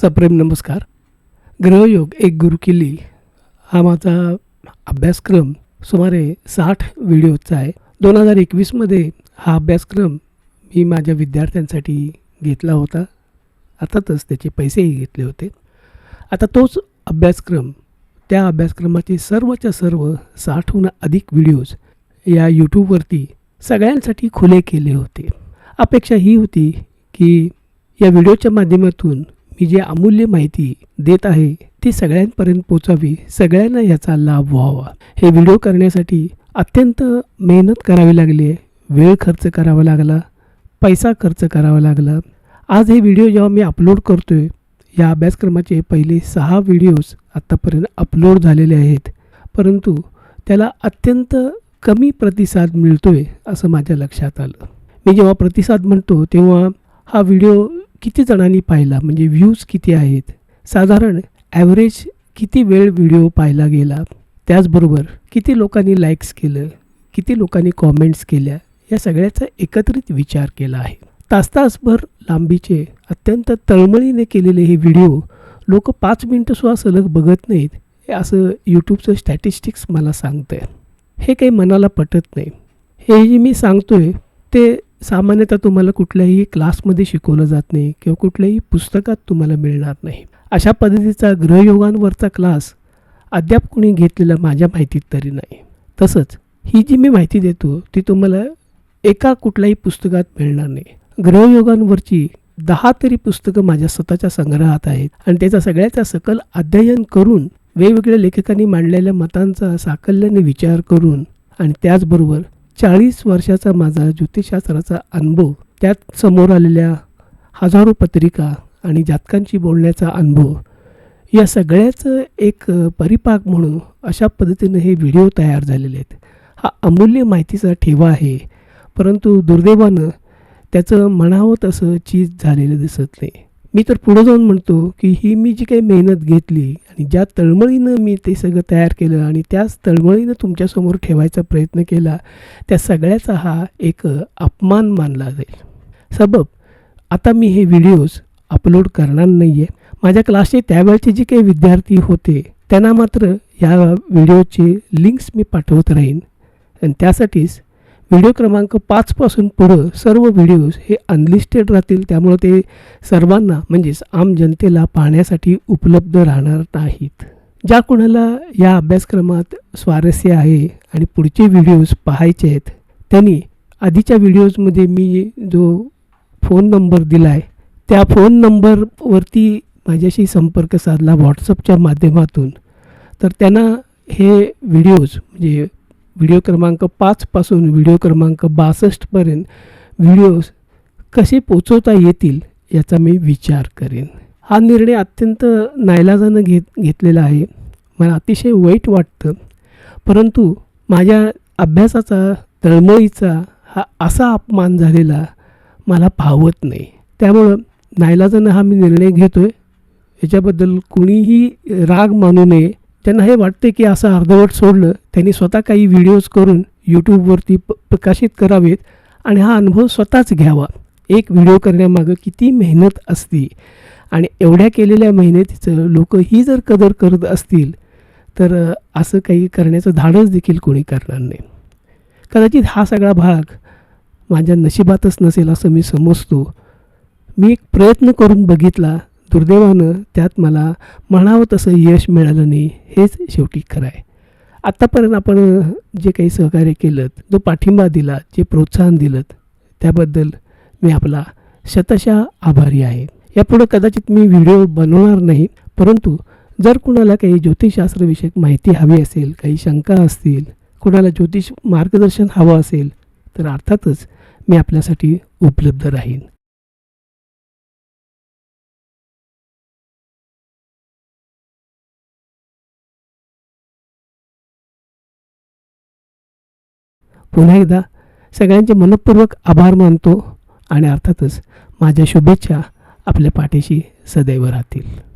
सप्रेम नमस्कार. ग्रहयोग एक गुरुकिल्ली हा माझा अभ्यासक्रम सुमारे साठ व्हिडिओचा आहे. दोन हजार एकवीसमध्ये हा अभ्यासक्रम मी माझ्या विद्यार्थ्यांसाठी घेतला होता. अर्थातच त्याचे पैसेही घेतले होते. आता तोच अभ्यासक्रम त्या अभ्यासक्रमाचे सर्वच्या सर्व साठहून अधिक व्हिडिओज या यूट्यूबवरती सगळ्यांसाठी खुले केले होते. अपेक्षा ही होती की या व्हिडिओच्या माध्यमातून मी जे अमूल्य माहिती देत आहे ती सगळ्यांपर्यंत पोचावी सगळ्यांना याचा लाभ व्हावा. हे व्हिडिओ करण्यासाठी अत्यंत मेहनत करावी लागली आहे. वेळ खर्च करावा लागला पैसा खर्च करावा लागला. आज हे व्हिडिओ जेव्हा मी अपलोड करतो आहे या अभ्यासक्रमाचे पहिले सहा व्हिडिओज आत्तापर्यंत अपलोड झालेले आहेत. परंतु त्याला अत्यंत कमी प्रतिसाद मिळतो आहे असं माझ्या लक्षात आलं. मी जेव्हा प्रतिसाद म्हणतो तेव्हा हा व्हिडिओ किती जणांनी पाहिला? म्हणजे व्ह्यूज किती आहेत? साधारण ॲव्हरेज किती वेळ व्हिडिओ पाहिला गेला? त्याचबरोबर किती लोकांनी लाईक्स केलं? किती लोकांनी कॉमेंट्स केल्या? या सगळ्याचा एकत्रित विचार केला आहे. तास तासभर लांबीचे अत्यंत तळमळीने केलेले हे व्हिडिओ लोक पाच मिनटंसुद्धा सलग बघत नाहीत हे असं यूट्यूबचं स्टॅटिस्टिक्स मला सांगतं आहे हे काही मनाला पटत नाही. हे जे मी सांगतो आहे ते सामान्यतः तुम्हाला कुठल्याही क्लासमध्ये शिकवलं जात नाही किंवा कुठल्याही पुस्तकात तुम्हाला मिळणार नाही. अशा पद्धतीचा ग्रहयोगांवरचा क्लास अद्याप कोणी घेतलेला माझ्या माहितीत तरी नाही. तसंच ही जी मी माहिती देतो ती तुम्हाला एका कुठल्याही पुस्तकात मिळणार नाही. ग्रहयोगांवरची दहा तरी पुस्तकं माझ्या स्वतःच्या संग्रहात आहेत आणि त्याचा सगळ्याचा सकल अध्ययन करून वेगवेगळ्या लेखकांनी मांडलेल्या मतांचा साकल्याने विचार करून आणि त्याचबरोबर चाळीस वर्षाचा माझा ज्योतिषशास्त्राचा अनुभव त्यात समोर आलेल्या हजारो पत्रिका आणि जातकांशी बोलण्याचा अनुभव या सगळ्याचं एक परिपाक म्हणून अशा पद्धतीनं हे व्हिडिओ तयार झालेले आहेत. हा अमूल्य माहितीचा ठेवा आहे परंतु दुर्दैवानं त्याचं म्हणावं तसं चीज झालेलं दिसत नाही. मी तर पुढं जाऊन म्हणतो की ही मी जी काही मेहनत घेतली आणि ज्या तळमळीनं मी ते सगळं तयार केलं आणि त्याच तळमळीनं तुमच्यासमोर ठेवायचा प्रयत्न केला त्या सगळ्याचा हा एक अपमान मानला जाईल. सबब आता मी हे व्हिडिओज अपलोड करणार नाही आहे माझ्या क्लासचे त्यावेळचे जे काही विद्यार्थी होते त्यांना मात्र या व्हिडिओचे लिंक्स मी पाठवत राहीन. आणि त्यासाठीच व्हिडिओ क्रमांक पाचपासून पुढं सर्व व्हिडिओज हे अनलिस्टेड राहतील. त्यामुळं ते सर्वांना म्हणजेच आम जनतेला पाहण्यासाठी उपलब्ध राहणार नाहीत. ज्या कोणाला या अभ्यासक्रमात स्वारस्य आहे आणि पुढचे व्हिडिओज पाहायचे आहेत त्यांनी आधीच्या व्हिडिओजमध्ये मी जो फोन नंबर दिला आहे त्या फोन नंबरवरती माझ्याशी संपर्क साधला व्हॉट्सअपच्या माध्यमातून. तर त्यांना हे व्हिडिओज म्हणजे व्हिडिओ क्रमांक पाचपासून व्हिडिओ क्रमांक बासष्टपर्यंत व्हिडिओज कसे पोचवता येतील याचा मी विचार करेन. हा निर्णय अत्यंत नाईलाजानं घेत घेतलेला आहे. मला अतिशय वाईट वाटतं. परंतु माझ्या अभ्यासाचा तळमळीचा हा असा अपमान झालेला मला भावत नाही. त्यामुळं नाईलाजानं हा मी निर्णय घेतो आहे याच्याबद्दल कुणीही राग मानू नये. त्यांना हे वाटते की असं अर्धवट सोडलं त्यांनी स्वतः काही व्हिडिओज करून यूट्यूबवरती प प्रकाशित करावेत आणि हा अनुभव स्वतःच घ्यावा. एक व्हिडिओ करण्यामागं किती मेहनत असती आणि एवढ्या केलेल्या मेहनतीचं लोक ही जर कदर करत असतील तर असं काही करण्याचं धाडस देखील कोणी करणार नाही. कदाचित हा सगळा भाग माझ्या नशिबातच नसेल असं मी समजतो. मी एक प्रयत्न करून बघितला दुर्दैवानं त्यात मला म्हणावं तसं यश मिळालं नाही हेच शेवटी खरं आहे आत्तापर्यंत आपण जे काही सहकार्य केलं जो पाठिंबा दिला जे प्रोत्साहन दिलं त्याबद्दल मी आपला शतशा आभारी आहे. यापुढं कदाचित मी व्हिडिओ बनवणार नाही परंतु जर कुणाला काही ज्योतिषशास्त्रविषयक माहिती हवी असेल काही शंका असतील कुणाला ज्योतिष मार्गदर्शन हवं असेल तर अर्थातच मी आपल्यासाठी उपलब्ध राहीन. पुन्हा एकदा सगळ्यांचे मनपूर्वक आभार मानतो आणि अर्थातच माझ्या शुभेच्छा आपल्या पाठीशी सदैव राहतील.